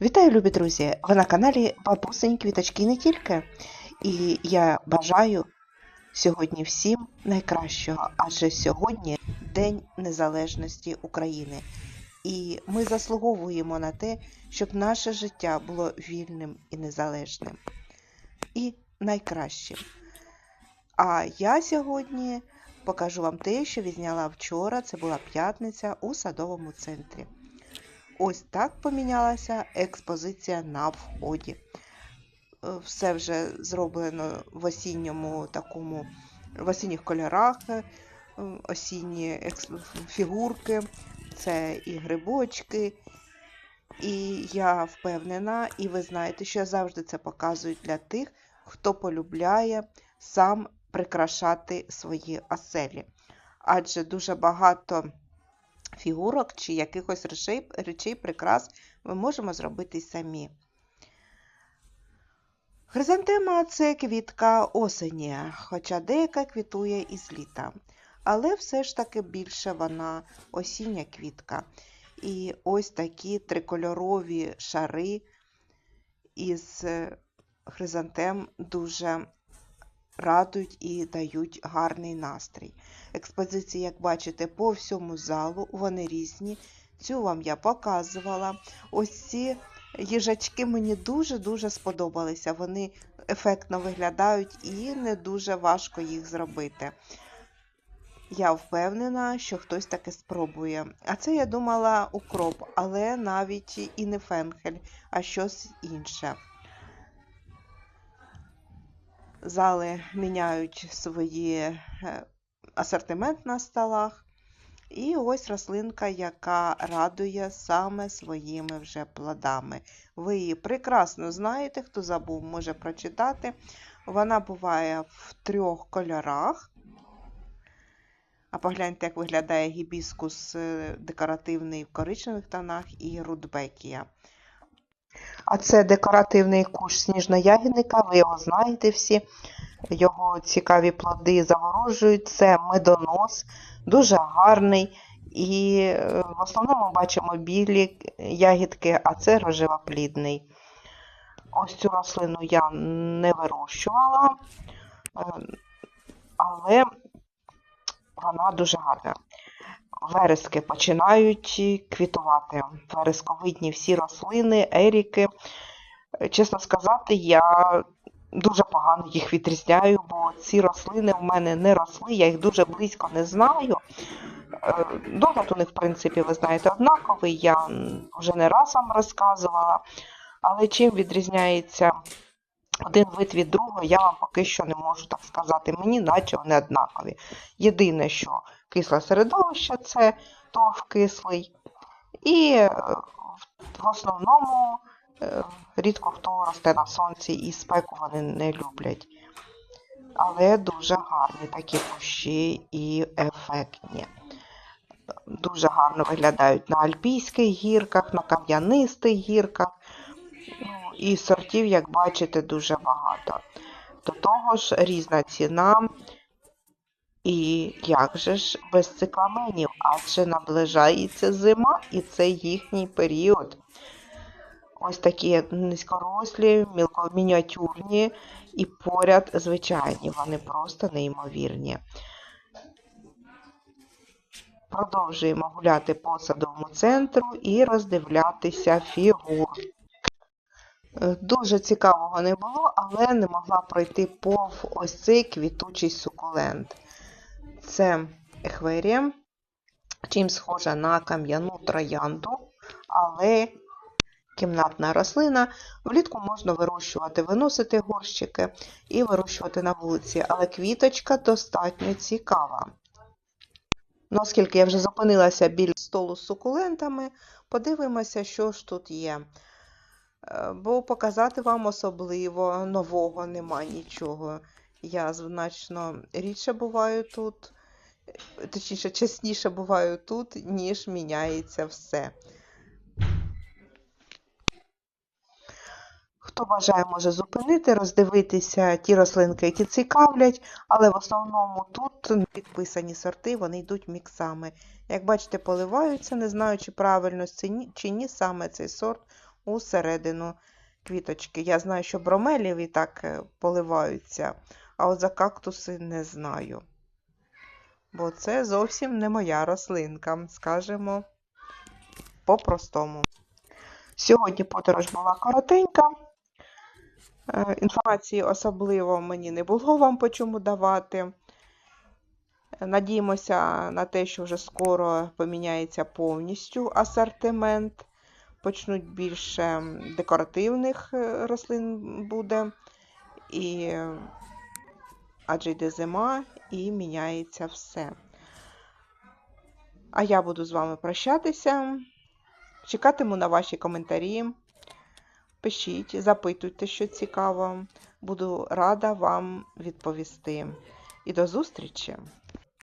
Вітаю, любі друзі! Ви на каналі Бабусині Квіточки не тільки. І я бажаю сьогодні всім найкращого, адже сьогодні День Незалежності України. І ми заслуговуємо на те, щоб наше життя було вільним і незалежним. І найкращим. А я сьогодні покажу вам те, що відзняла вчора. Це була п'ятниця у садовому центрі. Ось так помінялася експозиція на вході. Е, Все вже зроблено в осінньому такому, в осінніх кольорах, е, осінні фігурки, це і грибочки. І я впевнена, і ви знаєте, що я завжди це показую для тих, хто полюбляє сам прикрашати свої оселі. Адже дуже багато фігурок чи якихось речей, речей прикрас ми можемо зробити самі. Хризантема це квітка осені, хоча деяка квітує із літа. Але все ж таки більше вона осіння квітка. І ось такі трикольорові шари із хризантем дуже радують і дають гарний настрій. Експозиції, як бачите, по всьому залу, вони різні. Цю вам я показувала. Ось ці їжачки мені дуже-дуже сподобалися. Вони ефектно виглядають і не дуже важко їх зробити. Я впевнена, що хтось таке спробує. А це я думала укроп, але навіть і не фенхель, а щось інше. Зали міняють свої е, асортимент на столах. І ось рослинка, яка радує саме своїми вже плодами. Ви її прекрасно знаєте, хто забув, може прочитати. Вона буває в трьох кольорах. А погляньте, як виглядає гібіскус е, декоративний в коричневих тонах і рудбекія. А це декоративний кущ сніжноягідника, ви його знаєте всі. Його цікаві плоди заворожують. Це медонос, дуже гарний. І е, в основному бачимо білі ягідки, а це рожевоплідний. Ось цю рослину я не вирощувала, е, але вона дуже гарна. Верески починають квітувати. Вересковидні всі рослини, еріки. Чесно сказати, я дуже погано їх відрізняю, бо ці рослини в мене не росли, я їх дуже близько не знаю. Е, Догляд у них, в принципі, ви знаєте, однаковий, я вже не раз вам розказувала. Але чим відрізняється один вид від другого, я вам поки що не можу так сказати. Мені наче вони однакові. Єдине, що кисле середовище це торф кислий. І е, в основному е, рідко хто росте на сонці і спеку вони не люблять. Але дуже гарні такі кущі і ефектні. Дуже гарно виглядають на альпійських гірках, на кам'янистих гірках. І сортів, як бачите, дуже багато. До того ж, різна ціна. І як же ж без цикламенів, адже наближається зима, і це їхній період. Ось такі низькорослі, мілкомініатюрні і поряд звичайні, вони просто неймовірні. Продовжуємо гуляти по садовому центру і роздивлятися фігур. Е, Дуже цікавого не було, але не могла пройти пов ось цей квітучий сукулент. Це ехверія, чим схожа на кам'яну троянду, але кімнатна рослина. Влітку можна вирощувати, виносити горщики і вирощувати на вулиці, але квіточка достатньо цікава. Ну, оскільки я вже зупинилася біля столу з сукулентами, подивимося, що ж тут є. Бо показати вам особливо нового нема нічого. Я значно рідше буваю тут, точніше, частіше буваю тут, ніж міняється все. Хто бажає, може зупинити, роздивитися ті рослинки, які цікавлять, але в основному тут підписані сорти, вони йдуть міксами. Як бачите, поливаються, не знаю, чи правильно чи ні, саме цей сорт у середину квіточки. Я знаю, що бромеліві так е, поливаються, а от за кактуси не знаю. Бо це зовсім не моя рослинка, скажемо по-простому. Сьогодні подорож була коротенька. Е, Інформації особливо мені не було вам по чому давати. Надіємося на те, що вже скоро поміняється повністю асортимент. Почнуть більше декоративних е, рослин буде. І... Адже йде зима і міняється все. А я буду з вами прощатися. Чекатиму на ваші коментарі. Пишіть, запитуйте, що цікаво. Буду рада вам відповісти. І до зустрічі!